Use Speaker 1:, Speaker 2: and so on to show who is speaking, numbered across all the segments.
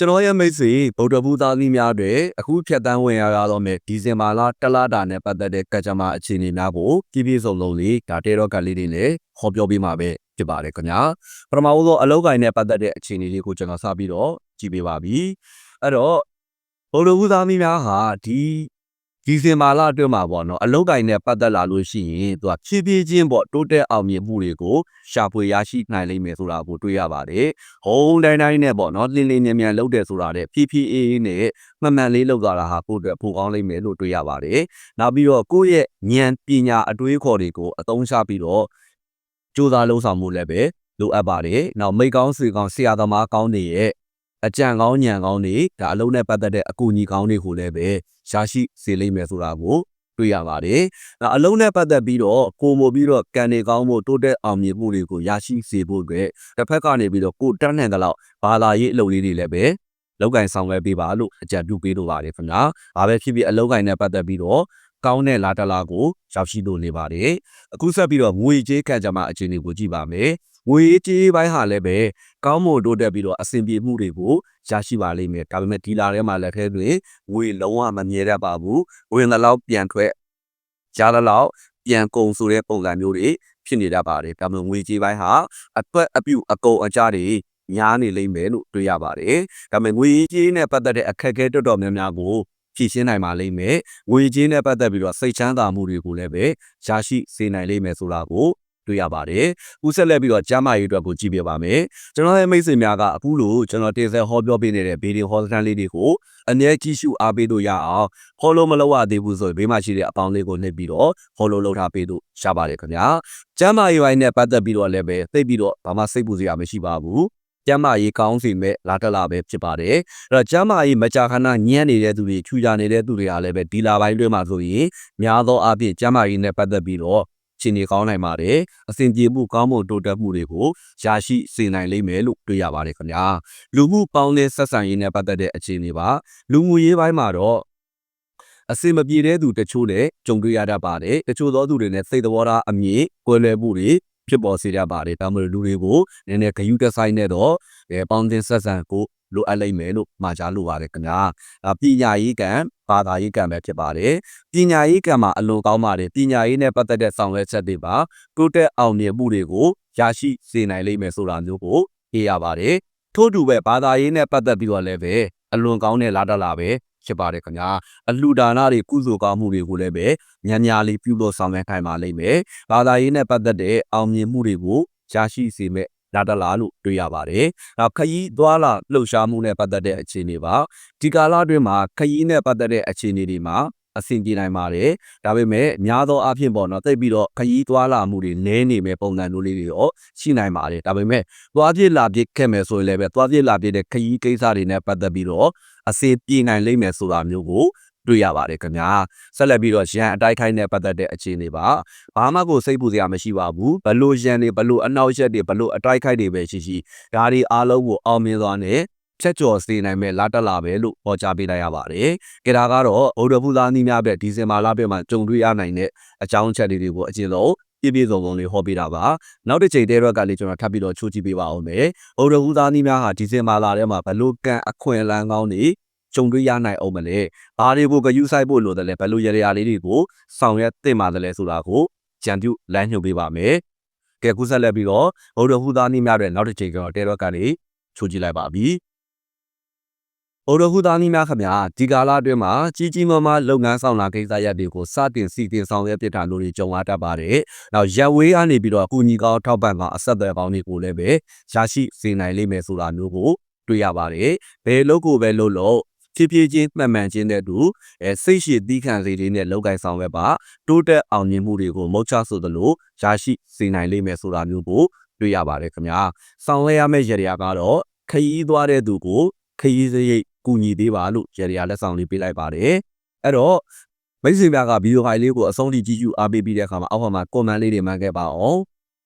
Speaker 1: ကျွန်တော်ရဲ့မိတ်ဆွေဗုဒ္ဓဘုသားသမီးများတွေအခုဖြတ်တန်းဝင်ရတော့မယ်ဒီဇင်ဘာလတလတာနဲ့ပတ်သက်တဲ့ကကြမ္မာအခြေအနေများကိုပြည့်ပြည့်စုံစုံလေးဒါတေတော့ကလေးတွေနဲ့ဟောပြောပေးမှာပဲဖြစ်ပါတယ်ခင်ဗျာပထမဦးဆုံးအလောက်ကိုင်းနဲ့ပတ်သက်တဲ့အခြေအနေလေးကိုကျွန်တော်စပြီးတော့ကြည့်ပေးပါပြီအဲ့တော့ဗုဒ္ဓဘုသားသမီးများဟာဒီ ဒီဇင်ဘာလအတွင်းမှာပေါ့နော်အလောက်ကိုင်းနဲ့ပတ်သက်လာလို့ရှိရင်သူကဖြည်းဖြည်းချင်းပေါ့တိုးတက်အောင်မြင်မှုတွေကိုရှာဖွေရရှိနိုင်လိမ့်မယ်ဆိုတာကိုတွေ့ရပါတယ်။ဟုံးတိုင်းတိုင်းနဲ့ပေါ့နော်လင်းလင်းမြန်မြန်လုပ်တယ်ဆိုတာတဲ့ PPA နဲ့မှန်မှန်လေးလုပ်သွားတာဟာကိုယ့်အတွက်ပိုကောင်းလိမ့်မယ်လို့တွေ့ရပါတယ်။နောက်ပြီးတော့ကိုယ့်ရဲ့ဉာဏ်ပညာအတွေးခေါ်တွေကိုအသုံးချပြီးတော့စူးစမ်းလုံးဆောင်မှုလည်းပဲလိုအပ်ပါတယ်။နောက်မိတ်ကောင်းဆွေကောင်းဆရာသမားကောင်းတွေရဲ့ အကြံကောင်းဉာဏ်ကောင်းတွေဒါအလုံးနဲ့ပတ်သက်တဲ့အကူအညီကောင်းတွေကိုလည်းပဲရရှိစေလိမ့်မယ်ဆိုတာကိုတွေ့ရပါတယ်။နောက်အလုံးနဲ့ပတ်သက်ပြီးတော့ကိုမို့ပြီးတော့ကန်နေကောင်းဖို့တိုးတက်အောင်မြင်မှုတွေကိုရရှိစေဖို့အတွက်တစ်ဖက်ကနေပြီးတော့ကိုတက်နိုင်တဲ့လောက်ဘာသာရေးအလုပ်လေးတွေလည်းပဲလောက်ကင်ဆောင်ရွက်ပေးပါလို့အကြံပြုပေးလိုပါတယ်ခင်ဗျာ။ဘာပဲဖြစ်ဖြစ်အလောက်ကင်နဲ့ပတ်သက်ပြီးတော့ကောင်းတဲ့လာတလာကိုရောက်ရှိလို့နေပါတယ်။အခုဆက်ပြီးတော့ငွေကြေးကံကြမ္မာအခြေအနေကိုကြည့်ပါမယ်။ ငွေကြေးပိုင်းဟာလည်းပဲကောင်းမွန်တိုးတက်ပြီးတော့အဆင်ပြေမှုတွေကိုရရှိပါလိမ့်မယ်။ဒါပေမဲ့ဒီလာထဲမှာလက်ထဲတွင်ငွေလုံးဝမမြဲတတ်ပါဘူး။ဝင်သလောက်ပြန်ထွက်ရသလောက်ပြန်ကုန်ဆိုတဲ့ပုံစံမျိုးတွေဖြစ်နေတတ်ပါတယ်။ဒါမှမဟုတ်ငွေကြေးပိုင်းဟာအသွက်အပြုတ်အကုန်အကြတွေညားနေလိမ့်မယ်လို့တွေ့ရပါတယ်။ဒါပေမဲ့ငွေကြေးနဲ့ပတ်သက်တဲ့အခက်အခဲတော်တော်များများကိုဖြည့်ရှင်းနိုင်ပါလိမ့်မယ်။ငွေကြေးနဲ့ပတ်သက်ပြီးတော့စိတ်ချမ်းသာမှုတွေကိုလည်းပဲရရှိစေနိုင်လိမ့်မယ်ဆိုတာကို တွေ့ရပါတယ်။ဦးဆက်လက်ပြီးတော့ကျမ်းမာရေးအတွက်ကိုကြည့်ပြပါမယ်။ကျွန်တော်ရဲ့မိတ်ဆွေများကအခုလိုကျွန်တော်တင်ဆက်ဟောပြောပေးနေတဲ့ဗီဒီယိုဟောစတန်လေးတွေကိုအနည်းကြည့်ရှုအားပေးလို့ရအောင် follow မလုပ်ရသေးဘူးဆိုရင်ဘေးမှာရှိတဲ့အပေါင်းလေးကိုနှိပ်ပြီးတော့ follow လုပ်ထားပေးလို့ရပါတယ်ခင်ဗျာ။ကျမ်းမာရေးပိုင်းနဲ့ပတ်သက်ပြီးတော့လည်းပဲသိပြီးတော့ဘာမှစိတ်ပူစရာမရှိပါဘူး။ကျမ်းမာရေးကောင်းစီမဲ့လာတက်လာပဲဖြစ်ပါတယ်။အဲ့တော့ကျမ်းမာရေးမကြာခဏညံ့နေတဲ့သူတွေချူကြနေတဲ့သူတွေအားလည်းပဲဒီလာပိုင်းတွင်းမှာဆိုရင်များသောအားဖြင့်ကျမ်းမာရေးနဲ့ပတ်သက်ပြီးတော့ ရှင်နေကောင်းနိုင်ပါတယ်အစဉ်ပြေမှုကောင်းမှုတိုးတက်မှုတွေကိုရရှိစေနိုင်လိမ့်မယ်လို့တွေ့ရပါတယ်ခင်ဗျာလူမှုပေါင်းတဲ့ဆက်ဆံရေးနဲ့ပတ်သက်တဲ့အခြေအနေပါလူမှုရေးပိုင်းမှာတော့အစင်မပြေတဲ့သူတချို့လည်းကြုံတွေ့ရတတ်ပါတယ်တချို့သောသူတွေနဲ့စိတ်တော်သားအမြင့်ကွဲလွဲမှုတွေဖြစ်ပေါ်စေတတ်ပါတယ်ဒါမှမဟုတ်လူတွေကိုနည်းနည်းဂယုတက်ဆိုင်နဲ့တော့အဲပေါင်းတင်ဆက်ဆံကို လိုအပ်လိမ့်မယ်လို့မှာကြားလိုပါတယ်ခင်ဗျာ။ပညာရေးကံဘာသာရေးကံပဲဖြစ်ပါတယ်။ပညာရေးကံမှာအလွန်ကောင်းပါတယ်။ပညာရေးနဲ့ပတ်သက်တဲ့ဆောင်ရွက်ချက်တွေပါတိုးတက်အောင်မြင်မှုတွေကိုရရှိစေနိုင်လိမ့်မယ်ဆိုတာမျိုးကိုသိရပါတယ်။ထို့တူပဲဘာသာရေးနဲ့ပတ်သက်ပြီးတော့လည်းပဲအလွန်ကောင်းတဲ့လာတလာပဲဖြစ်ပါတယ်ခင်ဗျာအလှူဒါနတွေကုသိုလ်ကောင်းမှုတွေကိုလည်းပဲညံ့ညာလေးပြုလို့ဆောင်ရွက်ခိုင်းပါလိမ့်မယ်ဘာသာရေးနဲ့ပတ်သက်တဲ့အောင်မြင်မှုတွေကိုရရှိစေမဲ့ လာတလာလို့တွေ့ရပါတယ်။နောက်ခရီးသွားလာလှုပ်ရှားမှုနဲ့ပတ်သက်တဲ့အခြေအနေပါ။ဒီကာလအတွင်းမှာခရီးနဲ့ပတ်သက်တဲ့အခြေအနေတွေမှာအဆင်ပြေနိုင်ပါတယ်။ဒါပေမဲ့များသောအားဖြင့်ပေါ့နော်သိပြီးတော့ခရီးသွားလာမှုတွေနည်းနေမဲ့ပုံစံမျိုးလေးတွေရောရှိနိုင်ပါတယ်။ဒါပေမဲ့သွားပြစ်လာပြစ်ခဲ့မယ်ဆိုရင်လည်းပဲသွားပြစ်လာပြစ်တဲ့ခရီးကိစ္စတွေနဲ့ပတ်သက်ပြီးတော့အစေပြေနိုင်လိမ့်မယ်ဆိုတာမျိုးကို တွေ့ရပါတယ်ခင်ဗျာဆက်လက်ပြီးတော့ရန်အတိုက်ခိုက်နဲ့ပတ်သက်တဲ့အခြေအနေပါဘာမှကိုစိတ်ပူစရာမရှိပါဘူးဘလို့ရန်တွေဘလို့အနောက်ရက်တွေဘလို့အတိုက်ခိုက်တွေပဲရှိရှိဒါတွေအားလုံးကိုအောင်မြင်သွားနဲ့ဖြတ်ကျော်စေနိုင်မဲ့လာတက်လာပဲလို့ဟောကြားပေးလိုက်ရပါတယ်။ကြဒါကတော့ဗုဒ္ဓဘုရားနီးများပဲဒီဇင်ဘာလပဲမှာကြုံတွေ့ရနိုင်တဲ့အကြောင်းအချက်တွေကိုအကျဉ်းဆုံးပြည့်ပြည့်စုံစုံလေးဟောပေးတာပါ။နောက်တစ်ချိန်တည်းတော့ကလေးကျွန်တော်ထပ်ပြီးတော့ချိုးကြည့်ပေးပါအောင်မယ်။ဗုဒ္ဓဘုရားနီးများဟာဒီဇင်ဘာလထဲမှာဘလို့ကံအခွင့်အလန်းကောင်းနေ ကြုံတွေ့ရနိုင်အောင်မလဲဘာတွေကိုဂယူဆိုင်ဖို့လိုတယ်လဲဘယ်လိုရရလေးတွေကိုဆောင်ရွက်သင့်ပါတယ်လဲဆိုတာကိုကြံပြုလမ်းညွှန်ပေးပါမယ်ကဲကူးဆက်လက်ပြီးတော့ဗုဒ္ဓဟူသားနည်းများတဲ့နောက်တစ်ချိန်ကတော့တဲတော့ကနေချိုးကြည့်လိုက်ပါပြီဗုဒ္ဓဟူသားနည်းများခမဒီကာလအတွင်းမှာကြီးကြီးမားမားလုပ်ငန်းဆောင်တာကိစ္စရပ်တွေကိုစတင်စီတင်ဆောင်ရွက်ပြတာလို့ကြုံရတတ်ပါတယ်။နောက်ရက်ဝေးကနေပြီးတော့အကူအညီကောင်းထောက်ပံ့ကအဆက်အသွယ်ကောင်းတွေကိုလည်းပဲရရှိစေနိုင်လိမ့်မယ်ဆိုတာမျိုးကိုတွေ့ရပါတယ်။ဘယ်လို့ကိုပဲလို့လို့ ဖြည်းဖြည်းချင်းမှန်မှန်ချင်းတဲ့တူအဲစိတ်ရှိသီးခံစေလေးနဲ့လောက်ကင်ဆောင်ရွက်ပါတိုးတက်အောင်မြင်မှုတွေကိုမုတ်ချဆိုသလိုရရှိစေနိုင်လိမ့်မယ်ဆိုတာမျိုးကိုတွေ့ရပါတယ်ခင်ဗျာဆောင်ရွက်ရမယ့်ရရာကတော့ခရီးသွားတဲ့သူကိုခရီးစရိတ်ကူညီသေးပါလို့ရရာလက်ဆောင်လေးပေးလိုက်ပါတယ်အဲ့တော့မိတ်ဆွေများကဗီဒီယိုဖိုင်လေးကိုအဆုံးထိကြည့်ကြည့်အားပေးပြီးတဲ့အခါမှာအောက်မှာ comment လေးတွေမှန်ခဲ့ပါအောင်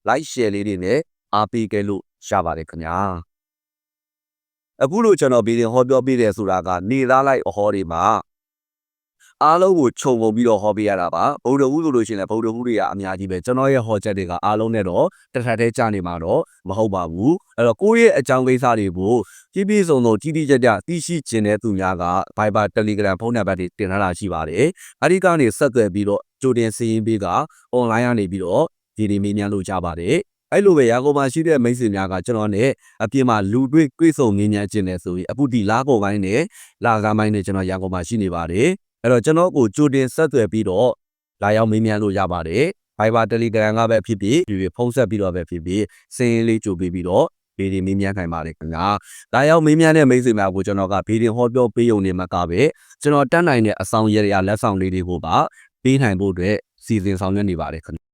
Speaker 1: like share လေးတွေနဲ့အားပေးခဲ့လို့ရပါတယ်ခင်ဗျာ အခုလိုကျွန်တော်ဗီဒီယိုဟောပြောပေးတယ်ဆိုတာကနေသားလိုက်အဟောတွေမှာအားလုံးကိုခြုံငုံပြီးတော့ဟောပေးရတာပါဗုဒ္ဓဟူးဆိုလို့ရှိရင်လည်းဗုဒ္ဓဟူးတွေကအများကြီးပဲကျွန်တော်ရဲ့ဟောချက်တွေကအားလုံးနဲ့တော့တစ်ထပ်တည်းကြာနေမှာတော့မဟုတ်ပါဘူးအဲ့တော့ကိုယ့်ရဲ့အကြောင်းကိစ္စတွေကိုပြည့်ပြည့်စုံစုံတိတိကျကျသိရှိခြင်းတဲ့သူများက Viber Telegram ဖုန်းနံပါတ်တွေတင်ထားတာရှိပါတယ်အဲ့ဒီကနေဆက်သွယ်ပြီးတော့ကြိုတင်စီရင်ပေးက online ကနေပြီးတော့ဒီဒီမေးမြန်းလို့ကြပါတယ် အဲ့လိုပဲရာကုန်မှာရှိတဲ့မိတ်ဆွေများကကျွန်တော်နဲ့အပြင်မှာလူတွေ့တွေ့ဆုံငင်းညံ့ခြင်းနဲ့ဆိုရင်အခုဒီလာကုန်ပိုင်းနဲ့လာကားပိုင်းနဲ့ကျွန်တော်ရာကုန်မှာရှိနေပါတယ်အဲ့တော့ကျွန်တော်ကိုကြိုတင်ဆက်သွယ်ပြီးတော့လာရောက်မေးမြန်းလို့ရပါတယ် Viber Telegram ကပဲဖြစ်ဖြစ်ဒီဖုန်းဆက်ပြီးတော့ပဲဖြစ်ဖြစ်စင်းလေးကြိုပေးပြီးတော့ဗီဒီမေးမြန်းနိုင်ပါတယ်ခင်ဗျာလာရောက်မေးမြန်းတဲ့မိတ်ဆွေများကိုကျွန်တော်ကဗီဒီဟောပြောပေးုံနေမှာကပဲကျွန်တော်တတ်နိုင်တဲ့အဆောင်ရရလက်ဆောင်လေးတွေကိုပါပေးနိုင်ဖို့အတွက်စီစဉ်ဆောင်ရွက်နေပါတယ်ခင်ဗျ